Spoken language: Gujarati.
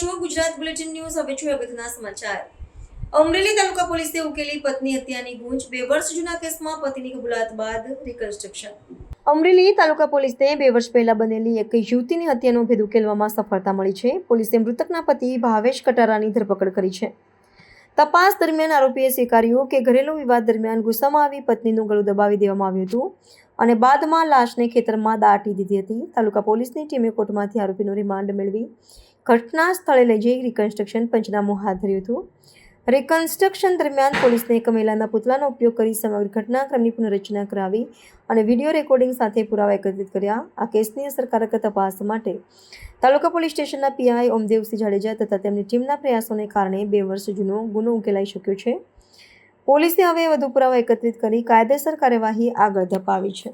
છો ગુજરાત બુલેટિન ન્યૂઝ. હવે છું અગત્યના સમાચાર. અમરેલી તાલુકા પોલીસે ઉકેલી પત્ની હત્યાની ગૂંચ. બે વર્ષ જૂના કેસમાં પતિની કબૂલાત બાદ રિકન્સ્ટ્રક્શન અમરેલી તાલુકા પોલીસને બે વર્ષ પહેલા બનેલી એક યુવતીની હત્યાનો ભેદ ઉકેલવામાં સફળતા મળી છે. પોલીસે મૃતકના પતિ ભાવેશ કટારાની ધરપકડ કરી છે. તપાસ દરમિયાન આરોપીએ સ્વીકાર્યું કે ઘરેલુ વિવાદ દરમિયાન ગુસ્સામાં આવી પત્નીનું ગળું દબાવી દેવામાં આવ્યું હતું. અને બાદમાં લાશને ખેતરમાં દાટી દીધી હતી. તાલુકા પોલીસની ટીમે કોર્ટમાંથી આરોપીનો રિમાન્ડ મેળવી ઘટના સ્થળે લઈ જઈ રિકન્સ્ટ્રક્શન પંચનામું હાથ ધર્યું હતું. રિકન્સ્ટ્રક્શન દરમિયાન પોલીસને એક મહિલાના પુતલાનો ઉપયોગ કરી સમગ્ર ઘટનાક્રમની પુનઃરચના કરાવી અને વીડિયો રેકોર્ડિંગ સાથે પુરાવા એકત્રિત કર્યા. આ કેસની અસરકારક તપાસ માટે તાલુકા પોલીસ સ્ટેશનના પીઆઈ ઓમદેવસિંહ જાડેજા તથા તેમની ટીમના પ્રયાસોને કારણે બે વર્ષ જૂનો ગુનો ઉકેલાઈ શક્યો છે. પોલીસે હવે વધુ પુરાવા એકત્રિત કરી કાયદેસર કાર્યવાહી આગળ ધપાવી છે.